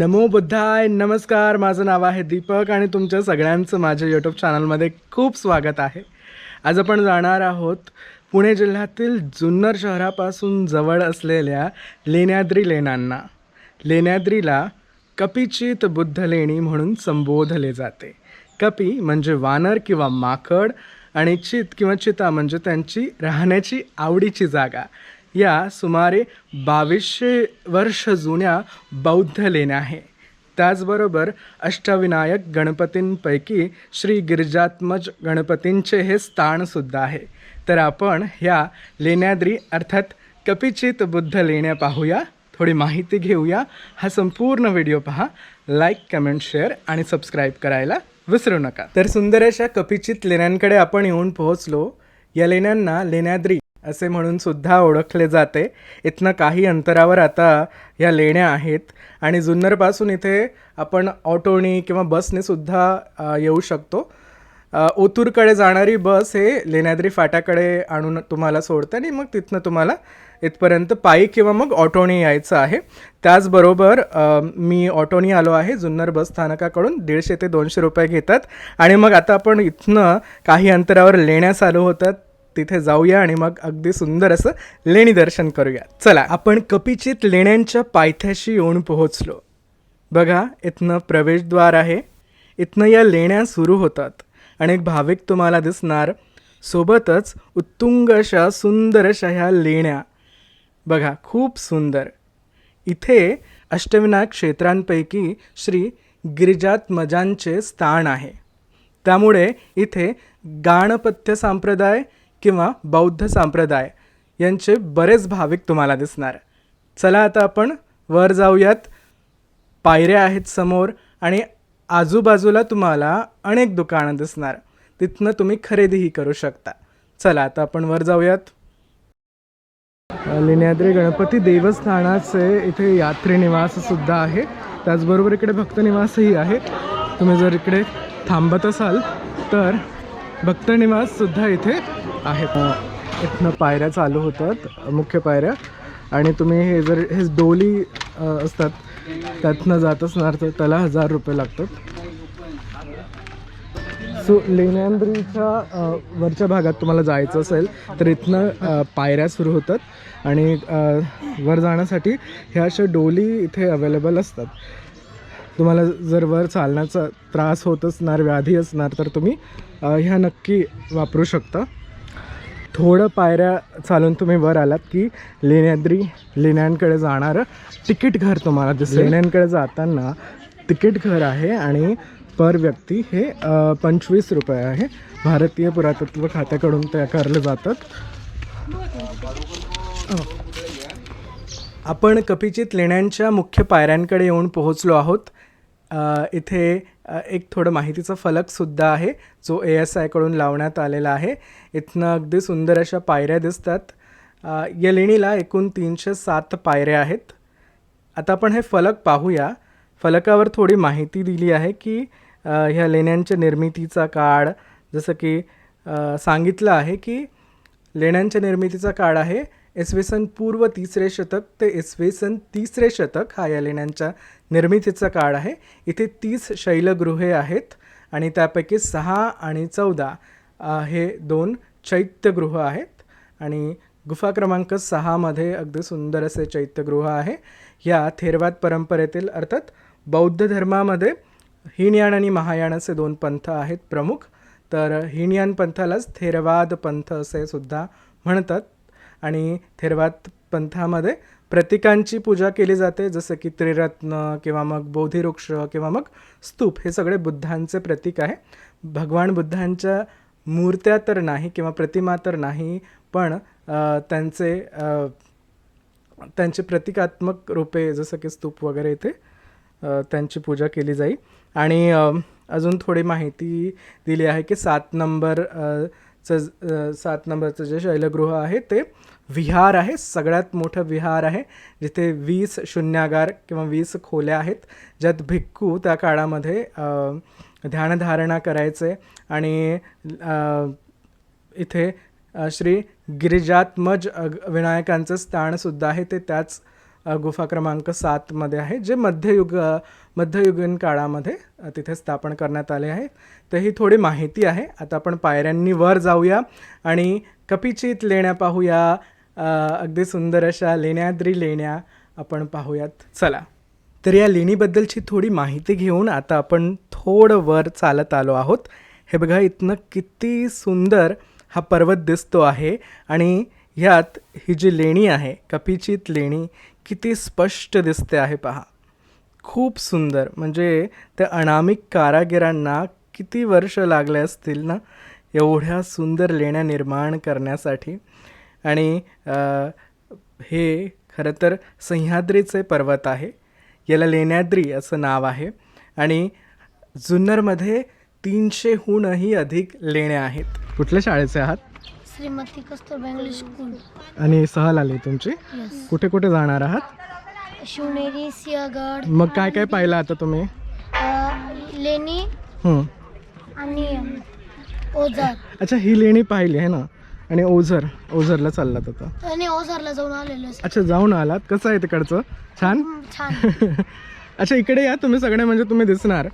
नमो बुद्धाय नमस्कार. माझं नाव आहे दीपक आणि तुमच्या सगळ्यांचं माझ्या यूट्यूब चॅनलमध्ये खूप स्वागत आहे. आज आपण जाणार आहोत पुणे जिल्ह्यातील जुन्नर शहरापासून जवळ असलेल्या लेण्याद्री लेण्यांना. लेण्याद्रीला कपिचित बुद्ध लेणी म्हणून संबोधले जाते. कपी म्हणजे वानर किंवा माकड आणि चित किंवा चिता म्हणजे त्यांची राहण्याची आवडीची जागा. या सुमारे बावीसशे वर्ष जुन्या बौद्ध लेण्या आहे. त्याचबरोबर अष्टविनायक गणपतींपैकी श्री गिरिजात्मज गणपतींचे हे स्थानसुद्धा आहे. तर आपण ह्या लेण्याद्री अर्थात कपिचित बुद्ध लेण्या पाहूया. थोडी माहिती घेऊया. हा संपूर्ण व्हिडिओ पहा. लाईक कमेंट शेअर आणि सबस्क्राईब करायला विसरू नका. तर सुंदर अशा कपिचित लेण्यांकडे आपण येऊन पोहोचलो. या लेण्यांना लेण्याद्री असे म्हणून सुद्धा ओळखले जाते. इथनं काही अंतरावर आता या लेण्या आहेत. आणि जुन्नरपासून इथे आपण ऑटोनी किंवा बसने सुद्धा येऊ शकतो. ओतूरकडे जाणारी बस हे लेण्याद्री फाट्याकडे आणून तुम्हाला सोडते आणि मग तिथनं तुम्हाला इथपर्यंत पायी किंवा मग ऑटोनी यायचं आहे. त्याचबरोबर मी ऑटोनी आलो आहे. जुन्नर बस स्थानकाकडून दीडशे ते दोनशे रुपये घेतात. आणि मग आता आपण इथनं काही अंतरावर लेण्यास आलो होतात. तिथे जाऊया आणि मग अगदी सुंदर असं लेणी दर्शन करूया. चला आपण कपिचित लेण्यांच्या पायथ्याशी येऊन पोहोचलो. बघा इथनं प्रवेशद्वार आहे. इथनं या लेण्या सुरू होतात. आणि एक भाविक तुम्हाला दिसणार. सोबतच उत्तुंग अशा सुंदर अशा ह्या लेण्या. बघा खूप सुंदर. इथे अष्टविनायक क्षेत्रांपैकी श्री गिरिजात्मजांचे स्थान आहे. त्यामुळे इथे गाणपत्य संप्रदाय किंवा बौद्ध संप्रदाय यांचे बरेच भाविक तुम्हाला दिसणार. चला आता आपण वर जाऊयात. पायऱ्या आहेत समोर आणि आजूबाजूला तुम्हाला अनेक दुकानं दिसणार. तिथनं तुम्ही खरेदीही करू शकता. चला आता आपण वर जाऊयात. लेण्याद्री गणपती देवस्थानाचे इथे यात्री निवाससुद्धा आहे. त्याचबरोबर इकडे भक्तनिवासही आहे. तुम्ही जर इकडे थांबत असाल तर भक्तनिवाससुद्धा इथे आहेत. इथनं पायऱ्या चालू होतात मुख्य पायऱ्या. आणि तुम्ही हे जर हे डोली असतात त्यातनं जात असणार तर त्याला हजार रुपये लागतात. सो लेण्याद्रीच्या वरच्या भागात तुम्हाला जायचं असेल तर इथनं पायऱ्या सुरू होतात. आणि वर जाण्यासाठी ह्या अशा डोली इथे अवेलेबल असतात. तुम्हाला जर वर चालण्याचा त्रास होत असणार व्याधी असणार तर तुम्ही ह्या नक्की वापरू शकता. थोडं पायऱ्या चालून तुम्ही वर आलात की लेण्याद्री लेण्यांकडे जाणारं तिकीट घर तुम्हाला दिसलं लेण्यांकडे जाताना तिकीट घर आहे आणि पर व्यक्ती हे पंचवीस रुपये आहे. भारतीय पुरातत्व खात्याकडून ते आकारले जातात आपण कपिचित लेण्यांच्या मुख्य पायऱ्यांकडे येऊन पोहोचलो आहोत. इथे एक थोडं माहितीचा फलकसुद्धा आहे. जो ए एस आयकडून लावण्यात आलेला आहे. इथनं अगदी सुंदर अशा पायऱ्या दिसतात. या लेणीला एकूण तीनशे सात पायऱ्या आहेत. आता आपण हे फलक पाहूया. फलकावर थोडी माहिती दिली आहे की ह्या लेण्यांच्या निर्मितीचा काळ जसं की सांगितलं आहे की लेण्यांच्या निर्मितीचा काळ आहे. इसवी सन पूर्व तिसरे शतक ते इसवी सन तिसरे शतक हा या लेण्यांच्या निर्मितीचा काळ आहे. इथे तीस शैलगृहे आहेत आणि त्यापैकी सहा आणि चौदा हे दोन चैत्यगृह आहेत. आणि गुफा क्रमांक सहामध्ये अगदी सुंदर असे चैत्यगृह आहे. या थेरवाद परंपरेतील अर्थात बौद्ध धर्मामध्ये हीनयान आणि महायान असे दोन पंथ आहेत प्रमुख. तर हिणयान पंथालाच थेरवाद पंथ असे सुद्धा म्हणतात. आणि थेरवाद पंथामध्ये प्रतिकांची पूजा केली जाते जसं की त्रिरत्न किंवा मग बोधिवृक्ष किंवा मग स्तूप. हे सगळे बुद्धांचे प्रतीक आहे. भगवान बुद्धांच्या मूर्त्या तर नाही किंवा प्रतिमा तर नाही पण त्यांचे त्यांचे प्रतिकात्मक रूपे जसं की स्तूप वगैरे इथे त्यांची पूजा केली जाईल आणि अजून थोडी माहिती दिली आहे की सात नंबर चं सात नंबरचं जे शैलगृह आहे ते विहार आहे सगळ्यात मोठं विहार आहे जिथे वीस शून्यागार किंवा वीस खोल्या आहेत ज्यात भिक्खू त्या काळामध्ये ध्यानधारणा करायचे आणि इथे श्री गिरिजात्मज विनायकांचं स्थानसुद्धा आहे ते त्याच गुफा क्रमांक सातमध्ये आहे जे मध्ययुग मध्ययुगीन काळामध्ये तिथे स्थापन करण्यात आले आहे. तर ही थोडी माहिती आहे. आता आपण पायऱ्यांनी वर जाऊया आणि कपिचित लेण्या पाहूया. अगदी सुंदर अशा लेण्याद्री लेण्या आपण पाहूयात. चला. तर या लेणीबद्दलची थोडी माहिती घेऊन आता आपण थोडं वर चालत आलो आहोत. हे बघा इथनं किती सुंदर हा पर्वत दिसतो आहे आणि ह्यात ही जी लेणी आहे कपिचित लेणी किती स्पष्ट दिसते आहे पहा. खूप सुंदर. म्हणजे त्या अनामिक कारागिरांना किती वर्ष लागले असतील ना एवढ्या सुंदर लेण्या निर्माण करण्यासाठी. आणि हे खरं तर सह्याद्रीचे पर्वत आहे. याला लेण्याद्री असं नाव आहे. आणि जुन्नरमध्ये तीनशेहूनही अधिक लेण्या आहेत. कुठल्या शाळेचे आहात? Shrimati Kasturba English school. आणि सहल आली तुमची? यस कुठे कुठे जाणार आहात? शिवनेरी सिंहगड मग काय काय पाहिलं आता तुम्ही? अ, लेणी हं. आणि ओझर. अच्छा ही लेणी पाहिली आहे ना? आणि ओझर ओझरला चाललात आता. आणि ओझरला जाऊन आलेलो आहे. अच्छा जाऊन आलात? कसं आहे तिकडचं? छान? हम्म, छान. अच्छा इकडे या तुम्ही सगळे म्हणजे तुम्ही दिसणार.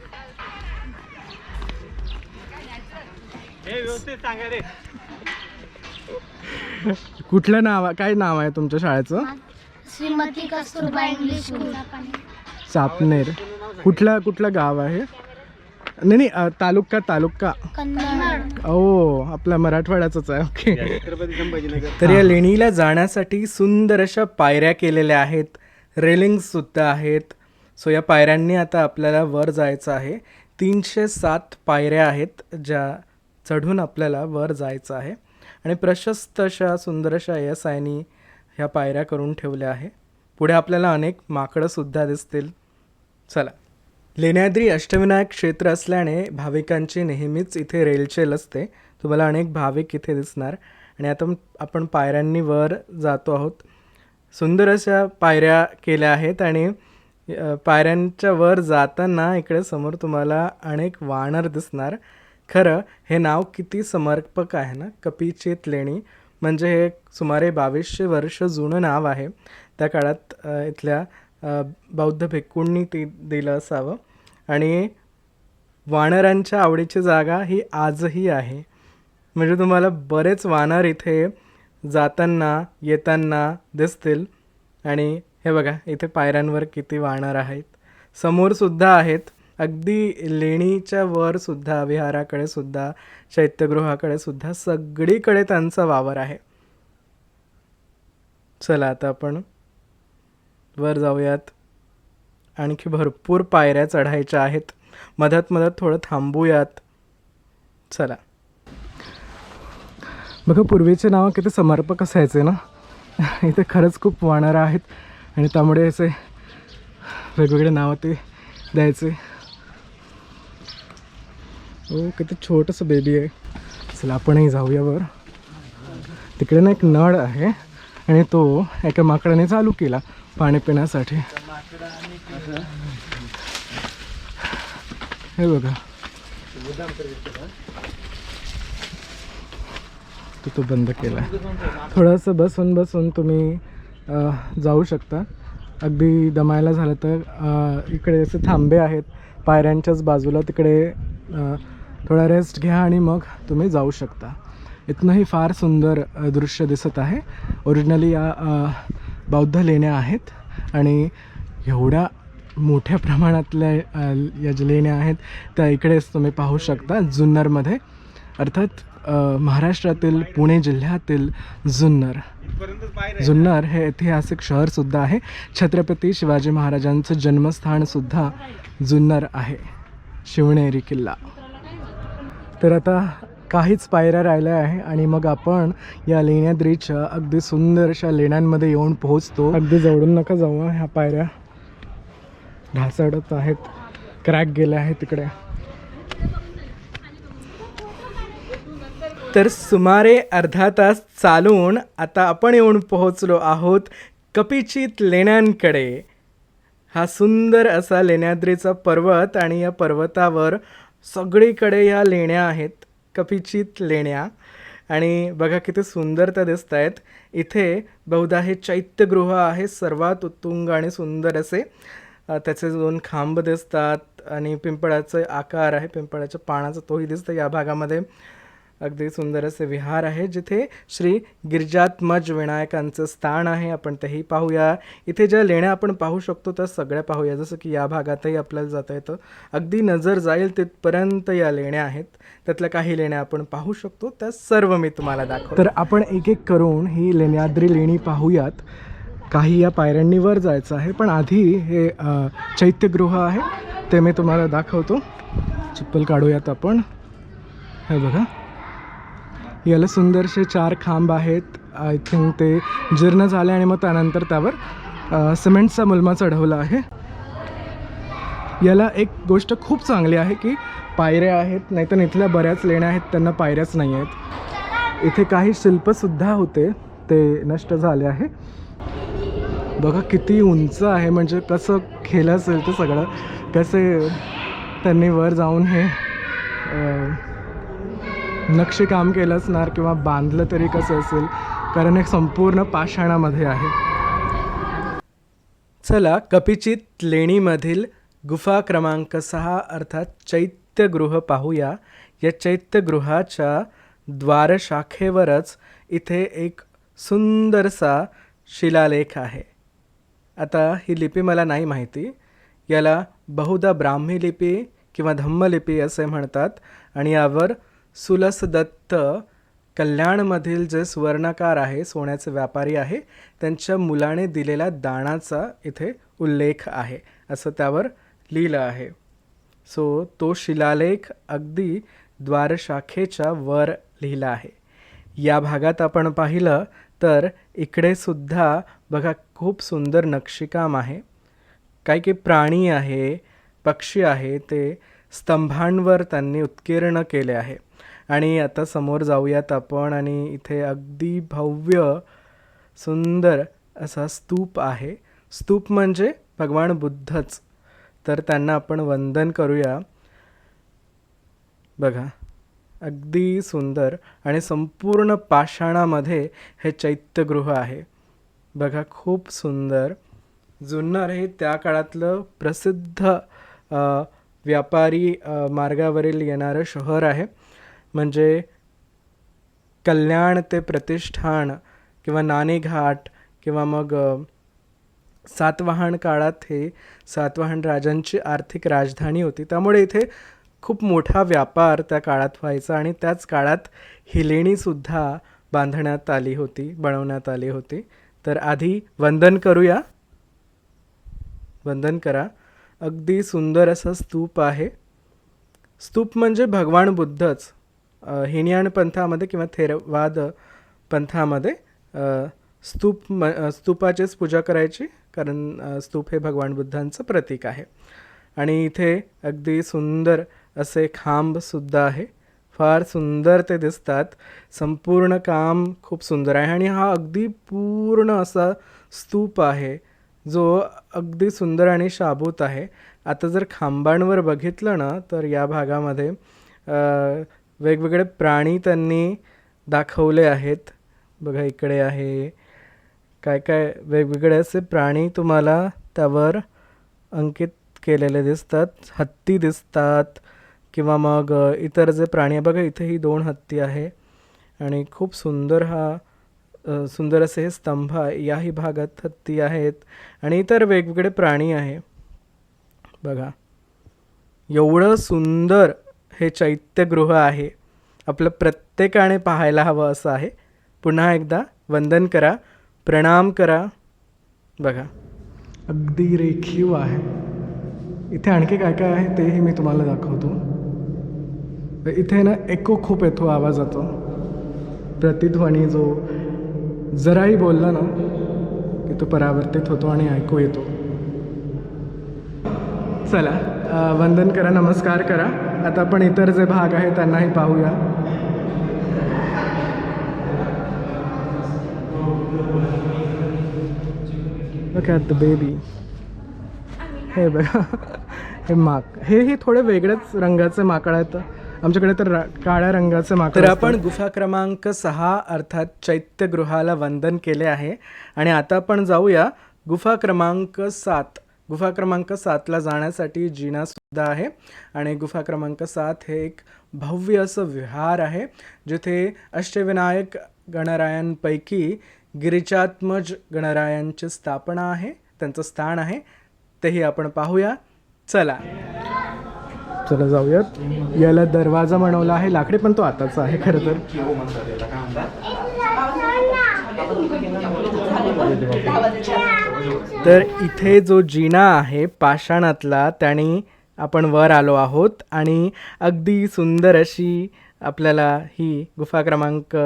कुठलं नाव काय नाव आहे तुमच्या शाळेचं? Shrimati Kasturba English school. चापनेर कुठलं कुठलं गाव आहे? नाही नाही अ, तालुका तालुका. कन्नड. ओ आपला मराठवाड्याचाच आहे ओके. तर या लेणीला जाण्यासाठी सुंदर अशा पायऱ्या केलेल्या आहेत. रेलिंग्स सुद्धा आहेत. सो या पायऱ्यांनी आता आपल्याला वर जायचं आहे. तीनशे सात पायऱ्या आहेत ज्या चढून आपल्याला वर जायचं आहे. आणि प्रशस्त अशा सुंदर अशा यस आयनी ह्या पायऱ्या करून ठेवल्या आहे. पुढे आपल्याला अनेक माकडंसुद्धा दिसतील. चला. लेण्याद्री अष्टविनायक क्षेत्र असल्याने भाविकांची नेहमीच इथे रेलचेल असते. तुम्हाला अनेक भाविक इथे दिसणार. आणि आता आपण पायऱ्यांनी वर जातो आहोत. सुंदर अशा पायऱ्या केल्या आहेत आणि पायऱ्यांच्या वर जाताना इकडे समोर तुम्हाला अनेक वानर दिसणार. खरं हे नाव किती समर्पक आहे ना? कपिचित लेणी. म्हणजे हे सुमारे बावीसशे वर्ष जुनं नाव आहे. त्या काळात इथल्या बौद्ध भिक्कूंनी ती दिलं असावं. आणि वानरांच्या आवडीची जागा ही आजही आहे. म्हणजे तुम्हाला बरेच वानर इथे जाताना येताना दिसतील. आणि हे बघा इथे पायऱ्यांवर किती वानर आहेत. समोर सुद्धा आहेत. अगदी लेणीच्या वर सुद्धा विहाराकडे सुद्धा शैत्यगृहाकडे सुद्धा सगळीकडे त्यांचा वावर आहे. चला आता आपण वर जाऊयात. आणखी भरपूर पायऱ्या चढायच्या आहेत. मधात मधात थोडं थांबूयात. चला. बघा पूर्वीचे नावं किती समर्पक असायचे ना? इथे खरंच खूप वानरं आहेत आणि त्यामुळे असे वेगवेगळे नावं ते द्यायचे. हो किती छोटंसं बेबी आहे. चला आपणही जाऊया वर. तिकडे ना एक नळ आहे आणि तो एका माकडाने चालू केला पाणी पिण्यासाठी. हे बघा. तो तो बंद केला. थोडंसं बसून बसून तुम्ही जाऊ शकता. अगदी दमायला झालं तर इकडे असे थांबे आहेत. पायऱ्यांच्याच बाजूला तिकडे थोडा रेस्ट घ्या आणि मग तुम्ही जाऊ शकता. इथनंही फार सुंदर दृश्य दिसत आहे. ओरिजिनली या बौद्ध लेण्या आहेत आणि एवढ्या मोठ्या प्रमाणातल्या या ज्या लेण्या आहेत त्या इकडेच तुम्ही पाहू शकता जुन्नरमध्ये. अर्थात महाराष्ट्रातील पुणे जिल्ह्यातील जुन्नर. जुन्नर हे ऐतिहासिक शहरसुद्धा आहे. छत्रपती शिवाजी महाराजांचं जन्मस्थानसुद्धा जुन्नर आहे. शिवनेरी किल्ला. तर आता काहीच पायऱ्या राहिल्या आहे आणि मग आपण या लेण्याद्रीच्या अगदी सुंदर अशा लेण्यांमध्ये येऊन पोहोचतो. अगदी जवळून नका जाऊ ह्या पायऱ्या. ढासळत आहेत क्रॅक गेले आहेत तिकडे तर सुमारे अर्धा तास चालून आता आपण येऊन पोहोचलो आहोत कपिचित लेण्यांकडे. हा सुंदर असा लेण्याद्रीचा पर्वत आणि या पर्वतावर सगळीकडे या लेण्या आहेत कपिचित लेण्या. आणि बघा किती सुंदर त्या दिसत आहेत. इथे बहुधा हे चैत्यगृह आहे सर्वात उत्तुंग आणि सुंदर असे. त्याचे दोन खांब दिसतात आणि पिंपळाचे आकार आहे पिंपळाच्या पानाचं तोही दिसतं या भागामध्ये. अगदी सुंदर असे विहार आहे जिथे श्री गिरजात्मज विनायकांचं स्थान आहे. आपण तेही पाहूया. इथे ज्या लेण्या आपण पाहू शकतो त्या सगळ्या पाहूया. जसं की या भागातही आपल्याला जाता येतं. अगदी नजर जाईल तिथपर्यंत या लेण्या आहेत. त्यातल्या काही लेण्या आपण पाहू शकतो. त्या सर्व मी तुम्हाला दाखव तर आपण एक एक करून ही लेण्याद्री लेणी पाहूयात. काही या पायऱ्यांनी वर जायचं आहे पण आधी हे चैत्यगृह आहे. ते मी तुम्हाला दाखवतो. चप्पल काढूयात आपण. हे बघा. याला सुंदरसे चार खांब आहेत. आय थिंक ते जीर्ण झाले आणि मग त्यानंतर त्यावर सिमेंटचा मुलमा चढवला आहे. याला एक गोष्ट खूप चांगली आहे की पायऱ्या आहेत नाहीतर इथल्या बऱ्याच लेण्या आहेत त्यांना पायऱ्याच नाही आहेत. इथे काही शिल्पसुद्धा होते ते नष्ट झाले आहे. बघा किती उंच आहे म्हणजे कसं केलं असेल ते सगळं. कसे त्यांनी वर जाऊन हे नक्षीकाम केलं असणार किंवा बांधलं तरी कसं असेल कारण एक संपूर्ण पाषाणामध्ये आहे. चला कपिचित लेणीमधील गुफा क्रमांक सहा अर्थात चैत्यगृह पाहूया. या चैत्यगृहाच्या द्वारशाखेवरच इथे एक सुंदरसा शिलालेख आहे. आता ही लिपी मला नाही माहिती. याला बहुधा ब्राह्मी लिपी किंवा धम्मलिपी असे म्हणतात आणि यावर सुलसदत्त कल्याणमधील जे सुवर्णकार आहे सोन्याचे व्यापारी आहे त्यांच्या मुलाने दिलेल्या दानाचा इथे उल्लेख आहे असं त्यावर लिहिलं आहे. सो तो शिलालेख अगदी द्वारशाखेच्या वर लिहिला आहे. या भागात आपण पाहिलं तर इकडे सुद्धा बघा खूप सुंदर नक्षीकाम आहे. काही काही प्राणी आहे पक्षी आहे ते स्तंभांवर त्यांनी उत्कीर्ण केले आहे. आणि आता समोर जाऊयात आपण आणि इथे अगदी भव्य सुंदर असा स्तूप आहे. स्तूप म्हणजे भगवान बुद्धच. तर त्यांना आपण वंदन करूया. बघा अगदी सुंदर आणि संपूर्ण पाषाणामध्ये हे चैत्यगृह आहे. बघा खूप सुंदर. जुन्नर हे त्या काळातलं प्रसिद्ध व्यापारी मार्गावरील येणारं शहर आहे. म्हणजे कल्याण ते प्रतिष्ठान किंवा नाणेघाट किंवा मग सातवाहन काळात हे सातवाहन राजांची आर्थिक राजधानी होती. त्यामुळे इथे खूप मोठा व्यापार त्या काळात व्हायचा आणि त्याच काळात हिलेणीसुद्धा बांधण्यात आली होती बनवण्यात आली होती. तर आधी वंदन करूया. वंदन करा. अगदी सुंदर असं स्तूप आहे. स्तूप म्हणजे भगवान बुद्धच. अ, पंथामध्ये किंवा थेरवाद पंथामध्ये स्तूप म स्तूपाचीच पूजा करायची कारण स्तूप हे भगवान बुद्धांचं प्रतीक आहे. आणि इथे अगदी सुंदर असे खांबसुद्धा आहे. फार सुंदर ते दिसतात. संपूर्ण काम खूप सुंदर आहे. आणि हा अगदी पूर्ण असा स्तूप आहे जो अगदी सुंदर आणि शाबूत आहे. आता जर खांबांवर बघितलं ना तर या भागामध्ये वेगवेगळे प्राणी त्यांनी दाखवले आहेत. बघा इकडे आहे. काय काय वेगवेगळे असे प्राणी तुम्हाला त्यावर अंकित केलेले दिसतात. हत्ती दिसतात किंवा मग इतर जे प्राणी आहे बघा इथेही दोन हत्ती आहे. आणि खूप सुंदर हा सुंदर असे हे स्तंभ आहे. याही भागात हत्ती आहेत आणि इतर वेगवेगळे प्राणी आहे. बघा एवढं सुंदर हे चैत्यगृह आहे. आपलं प्रत्येकाने पाहायला हवं असं आहे. पुन्हा एकदा वंदन करा प्रणाम करा. बघा. अगदी रेखीव आहे. इथे आणखी काय काय आहे तेही मी तुम्हाला दाखवतो. इथे ना एको खूप येतो आवाज येतो. प्रतिध्वनी जो जराही बोलला ना की तो परावर्तित होतो आणि ऐकू येतो. चला वंदन करा नमस्कार करा. आता आपण इतर जे भाग आहे त्यांनाही पाहूया. Look at the baby. हे बघा. हे माक. हे हे थोडे वेगळ्याच रंगाचे माकड आहेत. आमच्याकडे तर काळ्या रंगाचे माकड तर आपण गुफा क्रमांक सहा अर्थात चैत्यगृहाला वंदन केले आहे. आणि आता आपण जाऊया गुफा क्रमांक सात. गुफा क्रमांक सातला जाण्यासाठी जिना सुद्धा आहे. आणि गुफा क्रमांक सात हे एक भव्य असं विहार आहे जिथे अष्टविनायक गणरायांपैकी गिरिजात्मज गणरायांची स्थापना आहे त्यांचं स्थान आहे. तेही आपण पाहूया. चला. चला जाऊयात. याला दरवाजा बनवला आहे. लाकडी पण तो आताचा आहे खरं तर. तर इथे जो जिना आहे पाषाणातला त्याने आपण वर आलो आहोत आणि अगदी सुंदर अशी आपल्याला ही गुफा क्रमांक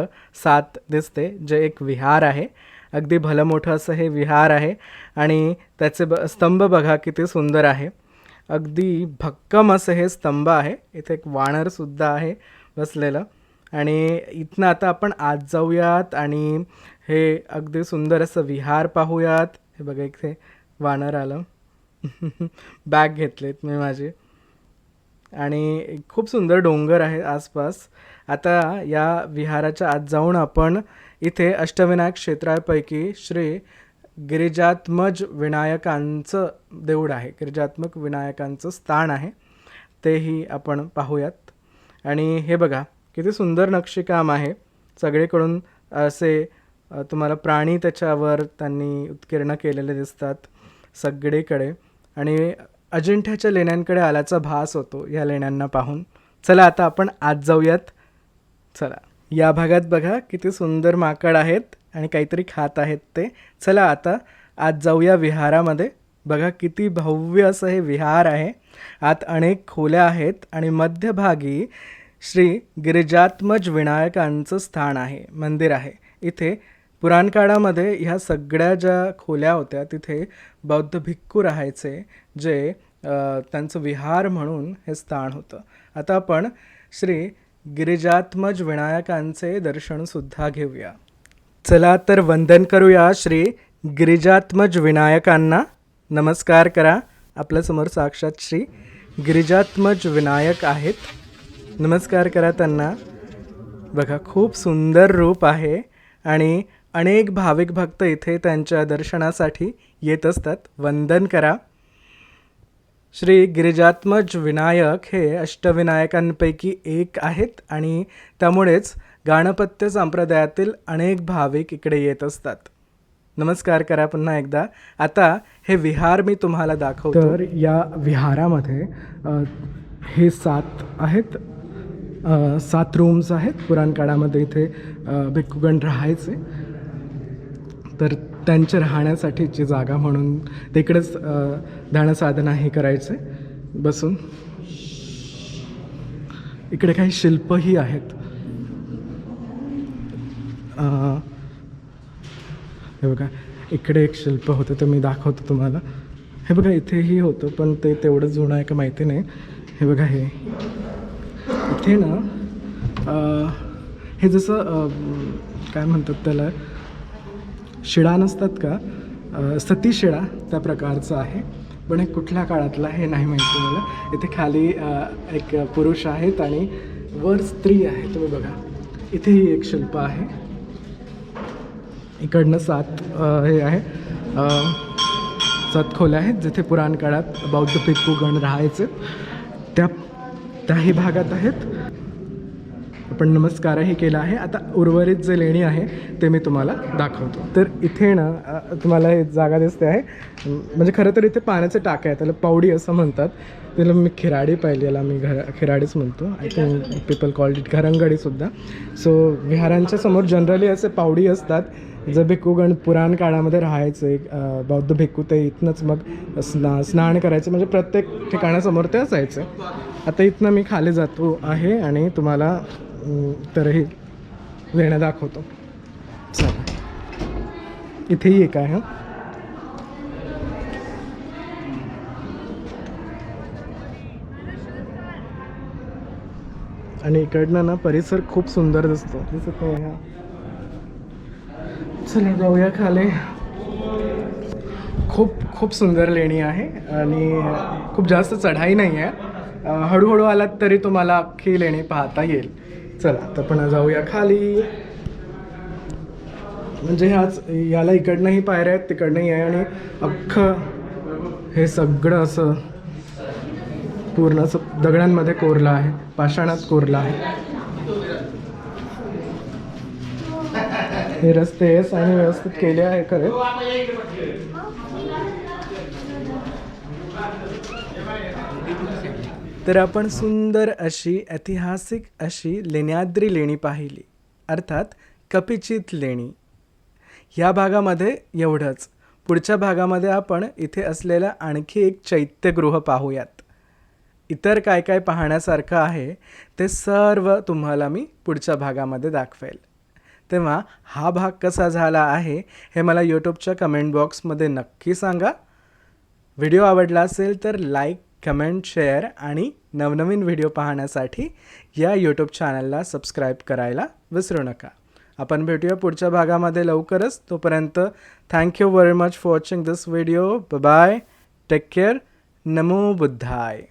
सात दिसते जे एक विहार आहे. अगदी भलं मोठं असं हे विहार आहे आणि त्याचे ब स्तंभ बघा किती सुंदर आहे. अगदी भक्कम असं हे स्तंभ आहे. इथे एक वानरसुद्धा आहे बसलेलं. आणि इथनं आता आपण आत जाऊयात आणि हे अगदी सुंदर असं विहार पाहूयात. हे बघा इथे वानर आलं. बॅग घेतलेत मी माझी. आणि खूप सुंदर डोंगर आहे आसपास. आता या विहाराच्या आत जाऊन आपण इथे अष्टविनायक क्षेत्रापैकी श्री गिरिजात्मज विनायकांचं देऊळ आहे. गिरिजात्मक विनायकांचं स्थान आहे. तेही आपण पाहूयात. आणि हे बघा किती सुंदर नक्षीकाम आहे. सगळीकडून असे तुम्हाला प्राणी त्याच्यावर त्यांनी उत्कीर्ण केलेले दिसतात सगळीकडे. आणि अजिंठ्याच्या लेण्यांकडे आल्याचा भास होतो या लेण्यांना पाहून. चला आता आपण आज जाऊयात. चला या भागात बघा किती सुंदर माकड आहेत आणि काहीतरी खात आहेत ते. चला आता आज जाऊया विहारामध्ये. बघा किती भव्य असं हे विहार आहे. आत अनेक खोल्या आहेत आणि मध्यभागी श्री गिरिजात्मज विनायकांचं स्थान आहे मंदिर आहे. इथे पुराणकाळामध्ये ह्या सगळ्या ज्या खोल्या होत्या तिथे बौद्ध भिक्खू राहायचे जे त्यांचं विहार म्हणून हे स्थान होतं. आता आपण श्री गिरिजात्मज विनायकांचे दर्शनसुद्धा घेऊया. चला तर वंदन करूया श्री गिरिजात्मज विनायकांना. नमस्कार करा. आपल्यासमोर साक्षात श्री गिरिजात्मज विनायक आहेत. नमस्कार करा त्यांना. बघा खूप सुंदर रूप आहे आणि अनेक भाविक भक्त इथे त्यांच्या दर्शनासाठी येत असतात. वंदन करा. श्री गिरिजात्मज विनायक हे अष्टविनायकांपैकी एक आहेत आणि त्यामुळेच गाणपत्य संप्रदायातील अनेक भाविक इकडे येत असतात. नमस्कार करा पुन्हा एकदा. आता हे विहार मी तुम्हाला दाखवतो. तर या विहारामध्ये हे सात आहेत. सात रूम्स आहेत. पुराण काळामध्ये इथे अ, भिक्खुगण राहायचे. तर त्यांच्या राहण्यासाठीची जागा म्हणून तिकडेच ध्यानसाधना हे करायचे बसून. इकडे काही शिल्पही आहेत. हे बघा इकडे एक शिल्प होतं ते मी दाखवतो तुम्हाला. हे बघा इथेही होतं पण ते तेवढं जुनं आहे का माहिती नाही. हे बघा हे. इथे ना हे जसं काय म्हणतात त्याला? शिडा नसतात का? सती शिडा त्या प्रकारचं आहे. पण हे कुठल्या काळातला हे नाही माहिती मला. इथे खाली एक पुरुष आहेत आणि वर स्त्री आहे. तुम्ही बघा. इथेही एक शिल्प आहे. इकडनं सात हे आहे. सात खोल्या आहेत जिथे पुराण काळात बौद्ध गण राहायचे. त्या त्याही भागात आहेत. आपण नमस्कारही केला आहे. आता उर्वरित जे लेणी आहे ते मी तुम्हाला दाखवतो. तर इथे ना तुम्हाला हे जागा दिसते आहे. म्हणजे खरं तर इथे पाण्याचे टाके आहे त्याला पावडी असं म्हणतात. त्याला मी खिराडी पाहिली याला मी घर खिराडीच म्हणतो. I think people called it घरंगडीसुद्धा so विहारांच्या समोर जनरली असे पावडी असतात. जे भिक्खूगण पुराण काळामध्ये राहायचे बौद्ध भिक्खू ते इथनंच मग स्ना स्नान करायचे. म्हणजे प्रत्येक ठिकाणासमोर ते असायचे. आता इथनं मी खाली जातो आहे आणि तुम्हाला तरही लेण्या दाखवतो. चला. इथेही एक आहे हां. आणि इकडनं ना परिसर खूप सुंदर दिसतो. दिसत नाही हा. चला जाऊया खाली. खूप खूप सुंदर लेणी आहे आणि खूप जास्त चढाई नाही आहे हळूहळू आलात तरी तुम्हाला अख्खी लेणी पाहता येईल. चला आता पण जाऊया खाली. म्हणजे ह्याच याला इकडनंही पायऱ्या आहेत तिकडनंही आहे आणि अख्खं हे सगळं असं पूर्ण असं दगडांमध्ये कोरलं आहे पाषाणात कोरलं आहे. हे रस्ते आणि व्यवस्थित केले आहे खरे. तर आपण सुंदर अशी ऐतिहासिक अशी लेण्याद्री लेणी पाहिली. अर्थात कपिचित लेणी. ह्या भागामध्ये एवढंच. पुढच्या भागामध्ये आपण इथे असलेलं आणखी एक चैत्यगृह पाहूयात. इतर काय काय पाहण्यासारखं आहे ते सर्व तुम्हाला मी पुढच्या भागामध्ये दाखवेल. तेव्हा हा भाग कसा झाला आहे हे मला यूट्यूबच्या कमेंट बॉक्समध्ये नक्की सांगा. व्हिडिओ आवडला असेल तर लाईक कमेंट शेअर आणि नवनवीन व्हिडिओ पाहण्यासाठी या यूट्यूब चॅनलला सबस्क्राईब करायला विसरू नका. आपण भेटूया पुढच्या भागामध्ये लवकरच. तोपर्यंत thank you very much for watching this video bye take care Namo बुद्धाय.